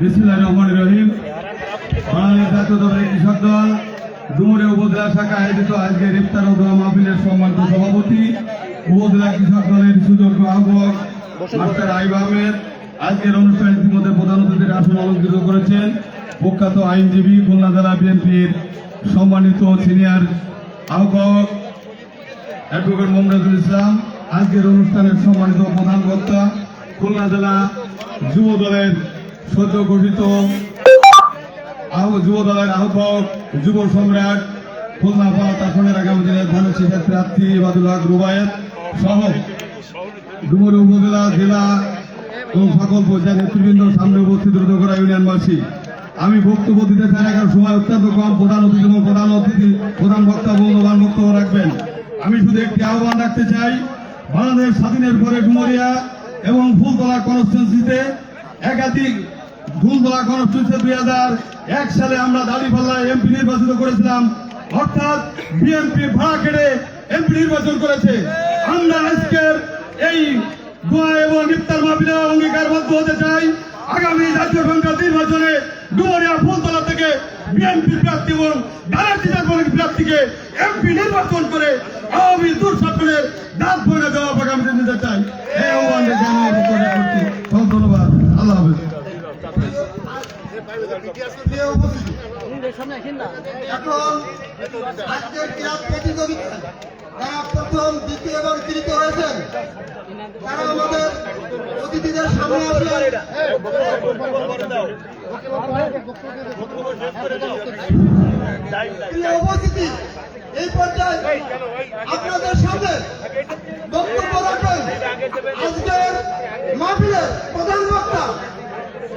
বিসমিল্লাহির রহমানির রহিম। বাংলাদেশ জাতীয় দলের কৃষক দল, ডুমুরে উপজেলা শাখা আয়োজিত আজকের ইফতার ও দোয়া মাহফিলের সম্মানিত সভাপতি, উপজেলা কৃষক দলের সুযোগ্য আহ্বক মাস্টার আইব আহমেদ। আজকের অনুষ্ঠানে ইতিমধ্যে প্রধান অতিথির আসন অলঙ্কৃত করেছেন। প্রখ্যাত আইনজীবী, খুলনা জেলা বিএনপির সম্মানিত সিনিয়র আহ্বক অ্যাডভোকেট মোহাম্মদুল ইসলাম। আজকের অনুষ্ঠানের সম্মানিত প্রধান বক্তা খুলনা জেলা যুব দলের সদ্য আহ- যুব দলের আহ্বায়ক যুব সম্রাট খুলনা পাওয়াত আসনের আগামী দিনের ধানের শীষের প্রার্থী ইবাদুল হক রুবায়েত সহ ডুমুরি উপজেলা, জেলা এবং সকল পর্যায়ের নেতৃবৃন্দ সামনে উপস্থিত রোধকরা ইউনিয়নবাসী। আমি বক্তব্য দিতে চাই এখন সময় অত্যন্ত কম। প্রধান অতিথি এবং প্রধান অতিথি, প্রধান বক্তা, মূল্যবান বক্তব্য রাখবেন। আমি শুধু একটি আহ্বান রাখতে চাই, বাংলাদেশ স্বাধীনের পরে ডুমুরিয়া এবং ফুলতলা কনস্টিটুন্সিতে একাধিক ফুলতলা কনস্টিটুন্সি দুই হাজার এক সালে আমরা দাঁড়িপাল্লা এমপি নির্বাচিত করেছিলাম। অর্থাৎ বিএনপি ভাড়া কেটে এমপি নির্বাচন করেছে। আমরা আজকের এই দোয়া এবং ইফতার মাহফিলে অঙ্গীকারবদ্ধ হতে চাই। আগামী জাতীয় সংসদ নির্বাচনে ডুমরিয়া ফুলতলা থেকে বিএনপি প্রার্থী এবং জাতীয় প্রার্থীকে এমপি নির্বাচন করে আওয়ামী দুঃশাসনের দাঁত ভরে দেওয়া আগামীতে নিতে চাই। ধন্যবাদ। আল্লাহ হাফেজ। এখন প্রথম দ্বিতীয় হয়েছেন তারা আমাদের অতিথিদের সামনে উপস্থিতি এই পর্যায়ে আপনাদের সামনে বক্তব্য রাখবেন আজকের মাহফিলের প্রধান বক্তা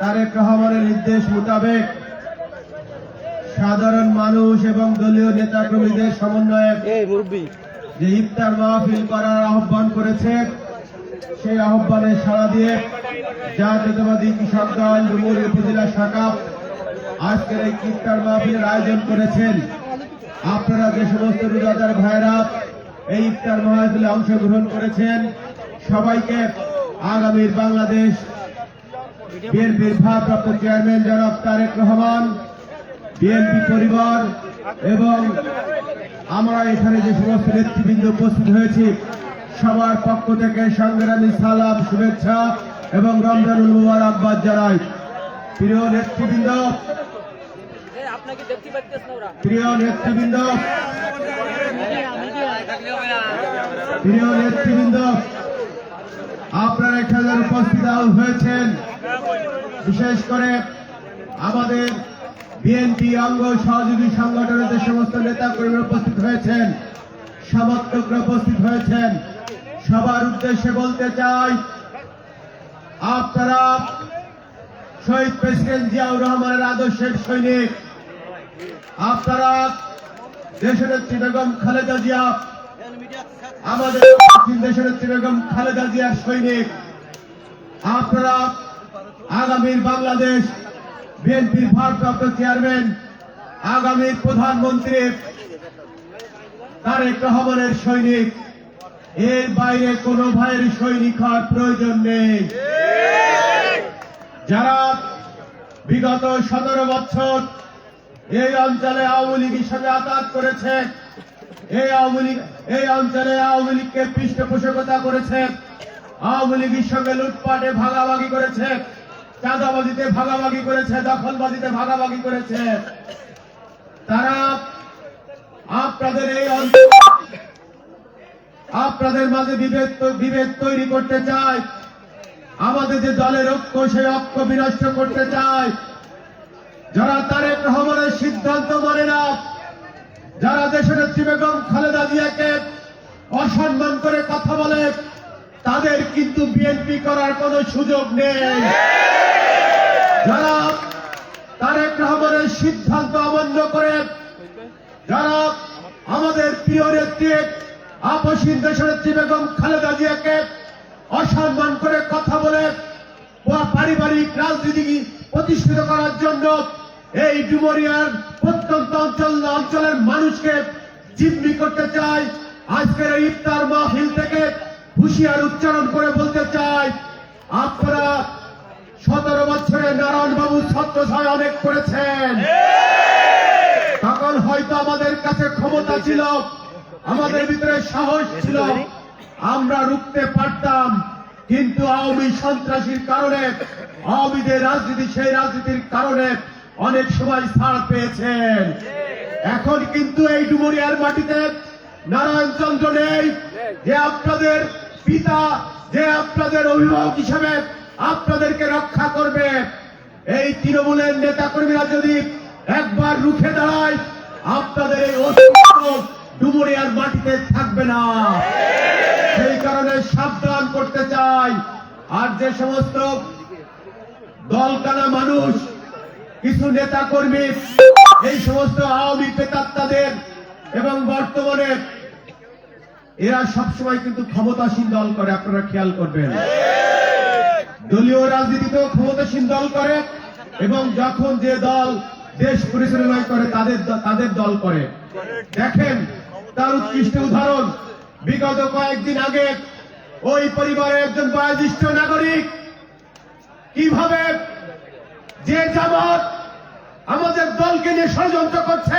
তারেক রহমানের নির্দেশ মোতাবেক সাধারণ মানুষ এবং দলীয় নেতাকর্মীদের সমন্বয়ে যে ইফতার মাহফিল করার আহ্বান করেছে সেই আহ্বানে সাড়া দিয়ে জাতীয়তাবাদী কৃষক দল ডুমুরি উপজেলা শাখা আজকের এই ইফতার মাহফিলের আয়োজন করেছেন। আপনারা যে সমস্ত রোজাদার ভাইরা এই ইফতার মাহফিলে অংশগ্রহণ করেছেন সবাইকে আগামীর বাংলাদেশ বিএনপির ভারপ্রাপ্ত চেয়ারম্যান জনাব তারেক রহমান বিএনপি পরিবার এবং আমরা এখানে যে সমস্ত নেতৃবৃন্দ উপস্থিত হয়েছি সবার পক্ষ থেকে সংগ্রামী সালাম শুভেচ্ছা এবং রমজানুল মুবারকবাদ জানাই। প্রিয় নেতৃবৃন্দ প্রিয় নেতৃবৃন্দ প্রিয় নেতৃবৃন্দ আপনারা এখানে উপস্থিত হয়েছেন বিশেষ করে আমাদের বিএনপি অঙ্গ সহযোগী সংগঠনের যে সমস্ত নেতা কর্মী উপস্থিত হয়েছেন, সমর্থকরা উপস্থিত হয়েছেন, সবার উদ্দেশ্যে বলতে চাই, আপনারা শহীদ প্রেসিডেন্ট জিয়াউর রহমানের আদর্শের সৈনিক, আপনারা দেশনেত্রী বেগম খালেদা জিয়া, আমাদের দেশনেত্রী বেগম খালেদা জিয়ার সৈনিক, আপনারা আগামীর বাংলাদেশ বিএনপির ভারপ্রাপ্ত চেয়ারম্যান আগামীর প্রধানমন্ত্রী তারেক রহমানের সৈনিক। এর বাইরে কোনো ভাইয়ের সৈনিক হওয়ার প্রয়োজন নেই। যারা বিগত সতেরো বছর এই অঞ্চলে আওয়ামী লীগের সঙ্গে আঘাত করেছে, এই আওয়ামী লীগ এই অঞ্চলে আওয়ামী লীগকে পৃষ্ঠপোষকতা করেছে, আওয়ামী লীগের সঙ্গে লুটপাটে ভাগাভাগি করেছে চাঁদাবাজিতে ভাগাভাগি করেছে, দখলবাজিতে ভাগাভাগি করেছে। তারা আপনাদের এই অঞ্চল আপনাদের মাঝে বিভেদ বিভেদ তৈরি করতে চায়। আমাদের যে দলের ঐক্য, সেই ঐক্য বিনষ্ট করতে চায়। যারা তারেক রহমানের সিদ্ধান্ত মানে না, যারা দেশের বেগম খালেদা জিয়াকে অসম্মান করে কথা বলে তাদের কিন্তু বিএনপি করার কোনো সুযোগ নেই। যারা তারেক রহমানের সিদ্ধান্ত অমান্য করে যারা আমাদের প্রিয় নেত্রী আপসীন দেশনেত্রী বেগম খালেদা জিয়াকে অসম্মান করে কথা বলে পারিবারিক রাজনীতি প্রতিষ্ঠিত করার জন্য এই ডুমরিয়ার প্রত্যন্ত অঞ্চল অঞ্চলের মানুষকে জিম্মি করতে চায়। আজকের ইফতার মাহফিল থেকে হুঁশিয়ার উচ্চারণ করে বলতে চাই, আপনারা সতেরো বছরে নারায়ণ বাবু ছত্রছায় অনেক করেছেন। তখন হয়তো আমাদের কাছে ক্ষমতা ছিল, আমাদের ভিতরে সাহস ছিল, আমরা রুখতে পারতাম, কিন্তু আওয়ামী সন্ত্রাসীর কারণে, আওয়ামীদের রাজনীতি সেই রাজনীতির কারণে অনেক সময় ছাড় পেয়েছেন। এখন কিন্তু এই ডুমুরিয়ার মাটিতে নারায়ণ চন্দ্র নেই, যে আপনাদের পিতা যে আপনাদের অভিভাবক হিসেবে আপনাদেরকে রক্ষা করবে, এই তৃণমূলের নেতা কর্মীরা যদি একবার রুখে দাঁড়ায়, আপনাদের এই অস্তিত্ব ডুমুরিয়ার মাটিতে থাকবে না। সেই কারণে সাবধান করতে চাই। আর যে সমস্ত দলকানা মানুষ, কিছু নেতা কর্মী এই সমস্ত আওয়ামী পেতাত্তাদের এবং বর্তমানে এরা সবসময় কিন্তু ক্ষমতাসীন দল করে, আপনারা খেয়াল করবেন। দলীয় রাজনীতিতেও ক্ষমতাসীন দল করে এবং যখন যে দল দেশ পরিচালনা করে, তাদের তাদের দল করে। দেখেন, তার উৎকৃষ্ট উদাহরণ, বিগত কয়েকদিন আগে ওই পরিবারের একজন বয়োজ্যেষ্ঠ নাগরিক কীভাবে যে জামাত আমাদের দলকে নিয়ে ষড়যন্ত্র করছে,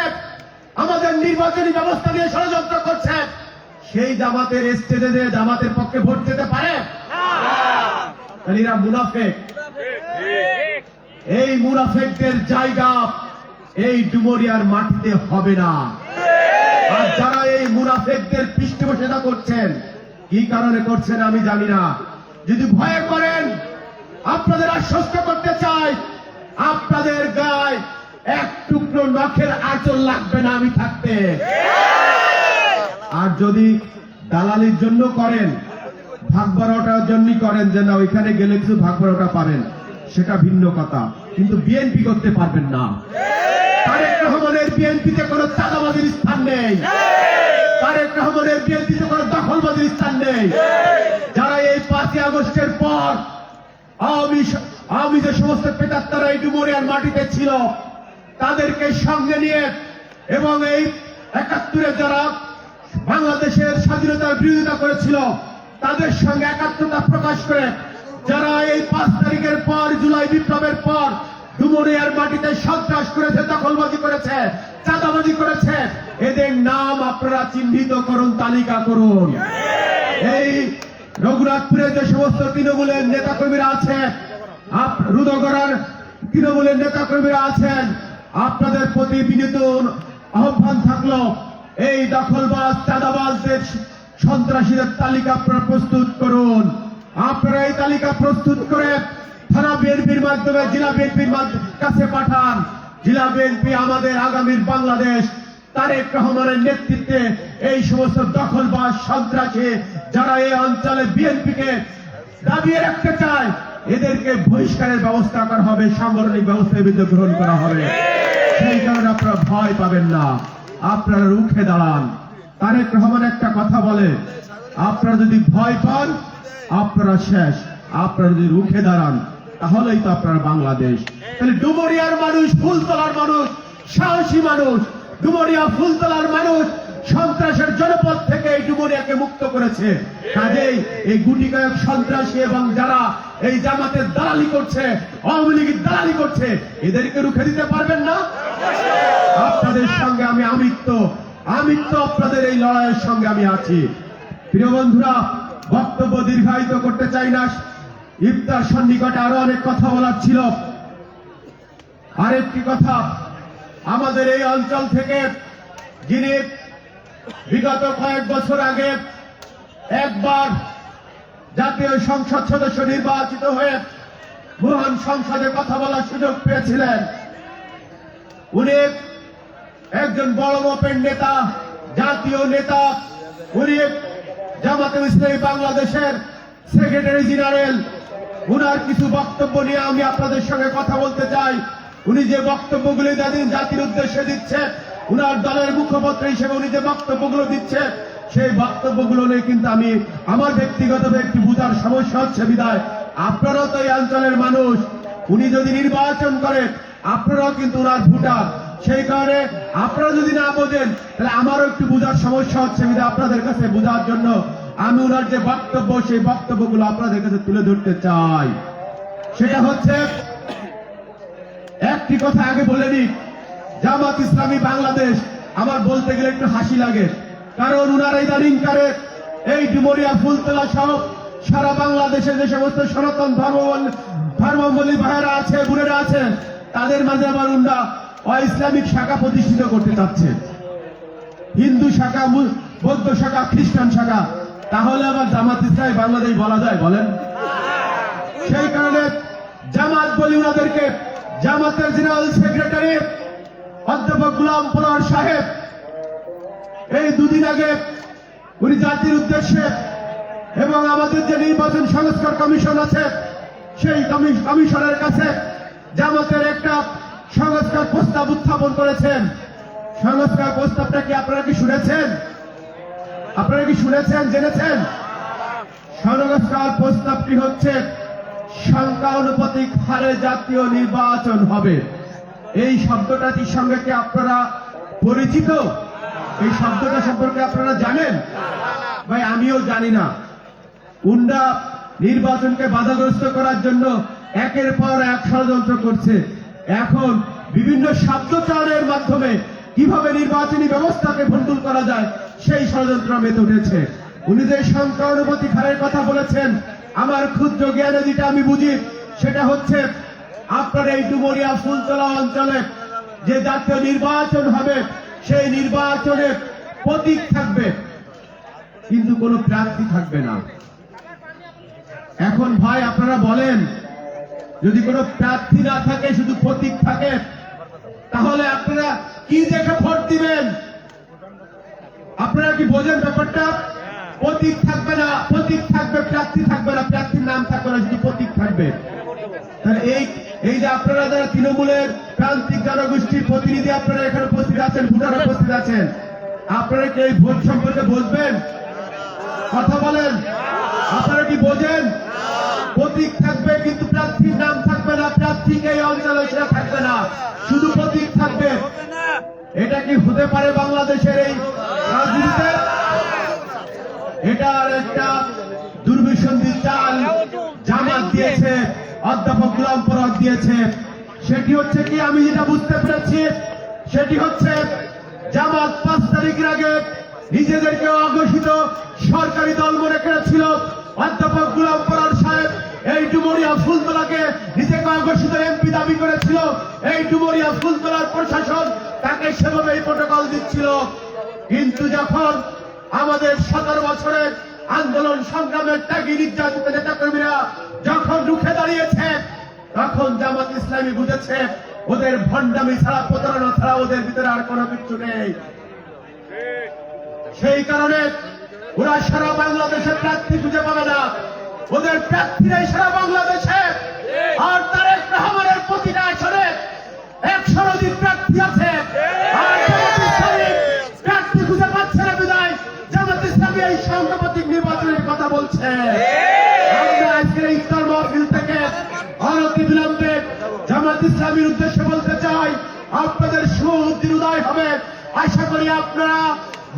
আমাদের নির্বাচনী ব্যবস্থা নিয়ে ষড়যন্ত্র করছে সেই জামাতের স্টেজে যে জামাতের পক্ষে ভোট দিতে পারে? মুনাফেক। এই মুনাফেকদের জায়গা এই ডুমরিয়ার মাটিতে হবে না। আর যারা এই মুনাফেকদের পৃষ্ঠপোষকতা করছেন, কি কারণে করছেন আমি জানি না। যদি ভয় করেন, আপনাদের আশ্বস্ত করতে চাই, আপনাদের গায়ে এক টুকরো নখের আঁচল লাগবে না আমি থাকতে। আর যদি দালালির জন্য করেন, ভাগ বারোটার জন্যই করেন যে না, ওইখানে গেলে কিছু ভাগ বারোটা পাবেন, সেটা ভিন্ন কথা। কিন্তু বিএনপি করতে পারবেন না। তারেক রহমানের বিএনপিতে কোনো চাঁদাবাজির স্থান নেই। তারেক রহমানের বিএনপিতে কোনো দখলবাজির স্থান নেই। যারা এই পাঁচই আগস্টের পর আওয়ামী আওয়ামী যে সমস্ত পেতাত্তারা এই ডুমুরিয়ার মাটিতে ছিল, তাদেরকে সঙ্গে নিয়ে এবং এই একাত্তরে যারা বাংলাদেশের স্বাধীনতার বিরোধিতা করেছিল, তাদের সঙ্গে একাত্মতা প্রকাশ করে যারা এই পাঁচ তারিখের পর, জুলাই বিপ্লবের পর ডুমুরিয়ার মাটিতে সন্ত্রাস করেছে, দখলবাজি করেছে, চাঁদাবাজি করেছে, এদের নাম আপনারা চিহ্নিত করুন, তালিকা করুন। এই রঘুনাথপুরে যে সমস্ত তৃণমূলের নেতাকর্মীরা আছে আপ- রুদগড়ার তৃণমূলের নেতাকর্মীরা আছেন, আপনাদের প্রতি বিনীত আহ্বান থাকল এই দখলবাজ চাঁদাবাজদের সন্ত্রাসীদের তালিকা আপনারা প্রস্তুত করুন। আপনারা এই তালিকা প্রস্তুত করে থানা বিএনপির মাধ্যমে, জেলা বিএনপির কাছে পাঠান। জেলা বিএনপি আমাদের আগামীর বাংলাদেশ তারেক রহমানের নেতৃত্বে এই সমস্ত দখলবাজ সন্ত্রাসী যারা এই অঞ্চলে বিএনপিকে দাবিয়ে রাখতে চায়, এদেরকে বহিষ্কারের ব্যবস্থা করা হবে, সাংগঠনিক ব্যবস্থার বিরুদ্ধে গ্রহণ করা হবে। সেই কারণে আপনারা ভয় পাবেন না। আপনারা রুখে দাঁড়ান। তারেক রহমান একটা কথা বলে, আপনারা যদি ভয় পান, আপনারা শেষ। আপনারা যদি রুখে দাঁড়ান, তাহলেই তো আপনারা বাংলাদেশ। তাহলে ডুমরিয়ার মানুষ, ফুলতলার মানুষ, সাহসী মানুষ, ডুমরিয়া ফুলতলার মানুষ সন্ত্রাসের জনপদ থেকে এই ডুমরিয়াকে মুক্ত করেছে। কাজেই এই গুটি কয়েক সন্ত্রাসী এবং যারা এই জামাতের দালালি করছে, আওয়ামী লীগের দালালি করছে, এদেরকে রুখে দিতে পারবেন না? আপনাদের সঙ্গে আমি আমিত্ব আমিত্ব আপনাদের এই লড়াইয়ের সঙ্গে আমি আছি। প্রিয় বন্ধুরা, বক্তব্য দীর্ঘায়িত করতে চাই না। ইফতার সন্নিকটে আরও অনেক কথা বলার ছিল। আরেকটি কথা, আমাদের এই অঞ্চল থেকে যিনি বিগত কয়েক বছর আগে একবার জাতীয় সংসদ সদস্য নির্বাচিত হয়ে মহান সংসদে কথা বলার সুযোগ পেয়েছিলেন। উনি একজন বড় মাপের নেতা, জাতীয় নেতা। উনি জামাতে ইসলামী বাংলাদেশের সেক্রেটারি জেনারেল। উনার কিছু বক্তব্য নিয়ে আমি আপনাদের সঙ্গে কথা বলতে চাই। উনি যে বক্তব্যগুলি জাতির উদ্দেশ্যে দিচ্ছে উনার দলের মুখপত্র হিসেবে উনি যে বক্তব্যগুলো দিচ্ছে, সেই বক্তব্যগুলো নিয়ে কিন্তু আমি আমার ব্যক্তিগত একটি বুঝার সমস্যা হচ্ছে বিদায়। আপনারাও তো এই অঞ্চলের মানুষ। উনি যদি নির্বাচন করে আপনারাও কিন্তু ওনার ভোটার। সেই কারণে আপনারা যদি না বোঝেন, তাহলে আমারও একটু বোঝার সমস্যা হচ্ছে বিধায় আপনাদের কাছে বোঝার জন্য। আমি ওনার যে বক্তব্য, সেই বক্তব্যগুলো আপনাদের কাছে তুলে ধরতে চাই। সেটা হচ্ছে, একটি কথা আগে বলে নিই। জামাত ইসলামী বাংলাদেশ, আমার বলতে গেলে একটু হাসি লাগে। কারণ উনার এই দাঁড়িংকারে এই ডুমরিয়া ফুলতলা সহ সারা বাংলাদেশে যে সমস্ত সনাতন ধর্ম ধর্মাবলী ভাইয়েরা আছে, বোনেরা আছেন তাদের মাঝে আবার উন্ডা অইসলামিক শাখা প্রতিষ্ঠিত করতে চাচ্ছে। হিন্দু শাখা বৌদ্ধ শাখা, খ্রিস্টান শাখা। তাহলে আবার জামাত ইসলামী বাংলাদেশ বলা যায়, বলেন। সেই কারণে জামাত বলি ওনাদেরকে জামাতের জেনারেল সেক্রেটারি অধ্যাপক গুলাম পলোয়ার সাহেব, এই দুদিন আগে উনি জাতির উদ্দেশ্যে এবং আমাদের যে নির্বাচন সংস্কার কমিশন আছে, সেই কমিশনের কাছে জামাতের একটা সংস্কার প্রস্তাব উত্থাপন করেছেন। সংস্কার প্রস্তাবটা কি আপনারা কি শুনেছেন? আপনারা কি শুনেছেন, জেনেছেন? সংস্কার প্রস্তাবটি হচ্ছে সংখ্যানুপাতিক হারে জাতীয় নির্বাচন হবে। এই শব্দটাটির সঙ্গে কি আপনারা পরিচিত? এই শব্দটা সম্পর্কে আপনারা জানেন? ভাই, আমিও জানি না। উন্ডা নির্বাচনকে বাধাগ্রস্ত করার জন্য একের পর এক ষড়যন্ত্র করছে। এখন বিভিন্ন শব্দচয়নের মাধ্যমে কীভাবে নির্বাচনী ব্যবস্থাকে ভণ্ডুল করা যায়, সেই ষড়যন্ত্র মেতে উঠেছে। উনি যে সংখ্যানুপতি হারের কথা বলেছেন, আমার ক্ষুদ্র জ্ঞানে যেটা আমি বুঝি, সেটা হচ্ছে আপনার এই ডুমরিয়া ফুলতলা অঞ্চলে যে জাতীয় নির্বাচন হবে, সেই নির্বাচনে প্রতীক থাকবে। কিন্তু কোনো প্রার্থী থাকবে না। এখন ভাই, আপনারা বলেন, যদি কোনো প্রার্থী না থাকে, শুধু প্রতীক থাকে, তাহলে আপনারা কি দেখে ভোট দিবেন? আপনারা কি বোঝেন ব্যাপারটা? প্রতীক থাকবে না, প্রতীক থাকবে, প্রার্থী থাকবে না, প্রার্থীর নাম থাকবে না, শুধু প্রতীক থাকবে। তাহলে এই এই যে আপনারা যারা তৃণমূলের প্রান্তিক জনগোষ্ঠীর প্রতিনিধি আপনারা এখানে উপস্থিত আছেন, ভোটার উপস্থিত আছেন, আপনারা কি এই ভোট সম্পর্কে বুঝবেন কথা বলেন। আপনারা কি বোঝেন? প্রতীক থাকবে কিন্তু প্রার্থীর নাম থাকবে না, প্রার্থীকে এই অঞ্চলে সেটা থাকবে না। শুধু প্রতীক থাকবে। এটা কি হতে পারে বাংলাদেশের এই এটা আর একটা দুর্বিসন্ধি চাল জামাত দিয়েছে। অধ্যাপক গুলাম পরাগ দিয়েছে। সেটি হচ্ছে কি, আমি যেটা বুঝতে পেরেছি, সেটি হচ্ছে জামাত পাঁচ তারিখের আগে নিজেদেরকে অঘোষিত সরকারি দল মনে করেছিল। অধ্যাপক গুলাম পরাগ সাহেব এই ডুমরিয়া ফুলতলাকে নিজেকে অঘোষিত এমপি দাবি করেছিল। এই ডুমরিয়া ফুলতলার প্রশাসন তাকে সেভাবে এই প্রোটোকল দিচ্ছিল। কিন্তু যখন আমাদের সতেরো বছরের আন্দোলন সংগ্রামের ত্যাগী নির্যাতিত নেতাকর্মীরা যখন রুখে দাঁড়িয়েছে, তখন জামাত ইসলামী বুঝেছে, ওদের ভণ্ডামি ছাড়া, প্রতারণা ছাড়া ওদের ভিতরে আর কোনো কিছু নেই। সেই কারণে ওরা সারা বাংলাদেশে প্রার্থী খুঁজে পাবে না। ওদের প্রার্থীরাই সারা বাংলাদেশে। আর তারেক রহমানের প্রতিটা আসনে একশোর অধিক প্রার্থী আছে। বলছে আমরা আজকের ইফতার মাহফিল থেকে ভারত বিলম্বে জামাত ইসলামীর উদ্দেশ্যে বলতে চাই, আপনাদের সুদিন উদয় হবে। আশা করি আপনারা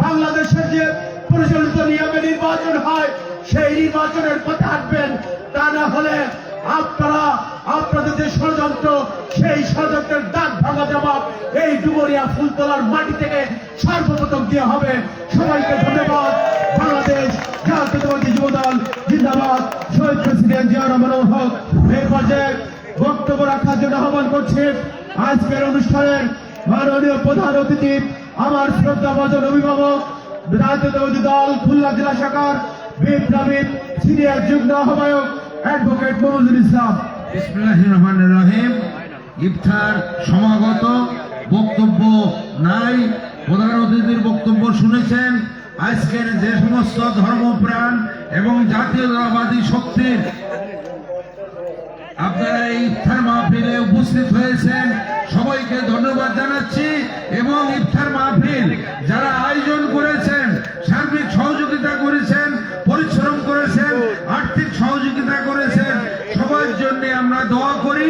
বাংলাদেশের যে পরিচালিত নিয়মে নির্বাচন হয়, সেই নির্বাচনের পথে হাঁটবেন তা না হলে আপনারা আপনাদের যে ষড়যন্ত্র সেই ষড়যন্ত্রের দাগ ভাঙা জবাব এই ডুবরিয়া ফুলতলার মাটি থেকে সর্বপ্রথম দিয়ে হবে। সবাইকে ধন্যবাদ। বাংলাদেশ জাতীয়তাবাদী যুবদল জিন্দাবাদ। শহীদ প্রেসিডেন্ট জিয়া রহমান হক। এই পর্যায়ে বক্তব্য রাখার জন্য আহ্বান করছি। আজকের অনুষ্ঠানের মাননীয় প্রধান অতিথি, আমার শ্রদ্ধা শ্রদ্ধাভাজন অভিভাবক রাজনীতি দল, খুলনা জেলা শাখার বিপ্লবী সিনিয়র যুগ্ম আহ্বায়ক, অ্যাডভোকেট মমজুল ইসলাম। রহমানির রহিম। ইফতার সমাগত। বক্তব্য নাই। প্রধান অতিথির বক্তব্য শুনেছেন। আজকের যে সমস্ত ধর্মপ্রাণ এবং জাতীয়তাবাদী শক্তির আপনারা এই ইফতার মাহফিলে উপস্থিত হয়েছেন। সবাইকে ধন্যবাদ জানাচ্ছি এবং ইফতার মাহফিল যারা আয়োজন করেছেন, সার্বিক সহযোগিতা করেছেন, পরিশ্রম করেছেন, আর্থিক সহযোগিতা করেছেন, সবার জন্য আমরা দোয়া করি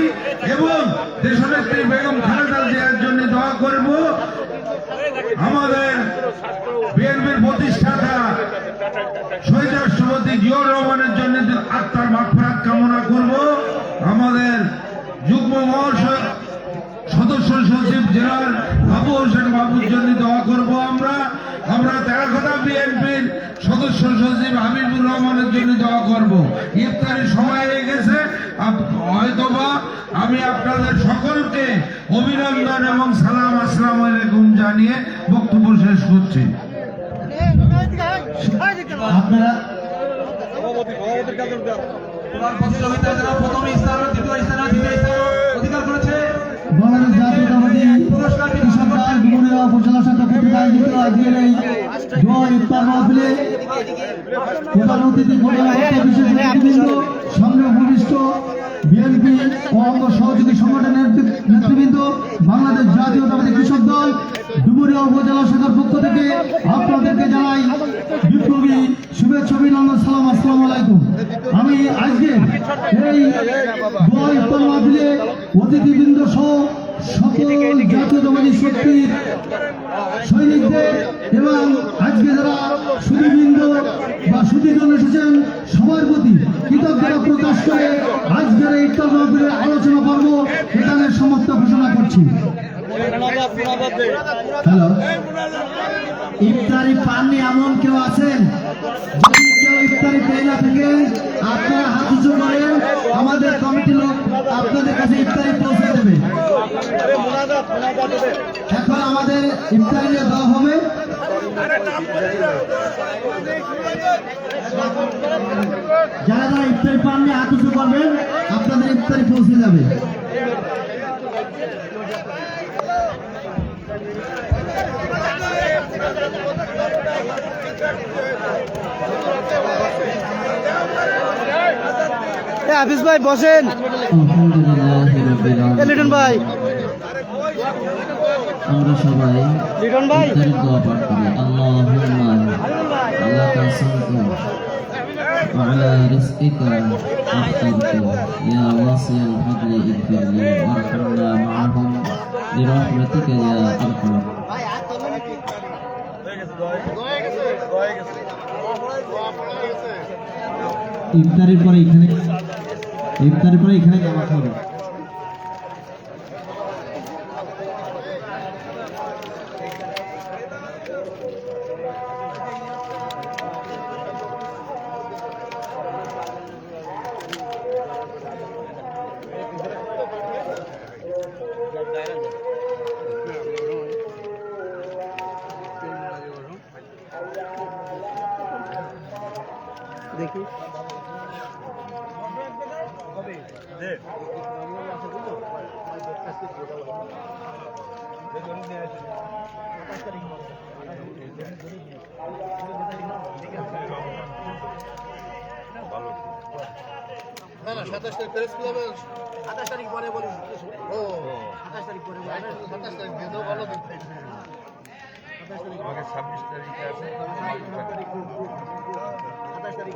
এবং দেশনেত্রী বেগম খালেদা করব আমাদের বিএনপির প্রতিষ্ঠাতা শহীদ রাষ্ট্রপতি জিয়র রহমানের জন্য আত্মার মাফরাত কামনা করব। আমাদের যুগ্ম মহাশয় সদস্য সচিব জেলার বাবু হোসেন বাবুর জন্য দোয়া করব আমরা। আমরা তেরাকোটা বিএনপির সদস্য সচিব হাবিবুর রহমানের জন্য দোয়া করব। ইফতারের সময় হয়ে গেছে। হয়তোবা আমি আপনাদের সকলকে অভিনন্দন এবং সালাম আসসালাম আলাইকুম জানিয়ে বক্তব্য শেষ করছি। আপনারা প্রতিযোগিতায় বিএনপি ও সহযোগী সংগঠনের নেতৃবৃন্দ, বাংলাদেশ জাতীয়তাবাদী কৃষক দল ডুমুরিয়া উপজেলা শাখার পক্ষ থেকে আপনাদেরকে জানাই বিপ্লবী শুভেচ্ছা, অভিনন্দন, সালাম, আসসালামু আলাইকুম। আমি আজকে এই দোয়া অতিথিবৃন্দ সহ সকল জাতীয়তাবাদী শক্তির সৈনিকদের এবং আজকে যারা সুদীবৃন্দ বা সুদীজন এসেছেন, সবার প্রতি কৃতজ্ঞতা প্রকাশ করে আজকের এই ইফতার আলোচনা পর্ব এখানে সমাপ্ত ঘোষণা করছি। হ্যালো? ইফতারি পাননি এমন কেউ আছেন? যদি কেউ ইফতারি পেয়ে না থাকে, আপনারা হাত উঁচু করেন আমাদের কমিটি লোক আপনাদের কাছে ইফতারি পৌঁছে দেবে। এখন আমাদের ইফতারি দেওয়া হবে। যারা যারা ইফতারি পাননি হাত উঁচু করবেন আপনাদের ইফতারি পৌঁছে যাবে। হাফিজ ভাই বসেন। লিটন ভাই। আমরা সবাই লিটন ভাই ইফতারের দোয়া পাঠ করি আল্লাহুম্মা আল্লাহ কাসমতু وعلى رزقك أفطرت يا واسع الفضل اغفر لي وارحمنا معهم برحمتك يا أرحم ইফতারের পরে এখানে ইফতারের পরে এখানে জামাত হবে সাতাশ তারিখ পরে বলুন ও। সাতাশ তারিখ পরে সাতাশ তারিখ দিয়ে দাও ভালো দিন আমাকে ছাব্বিশ তারিখে আছে। সাতাশ তারিখ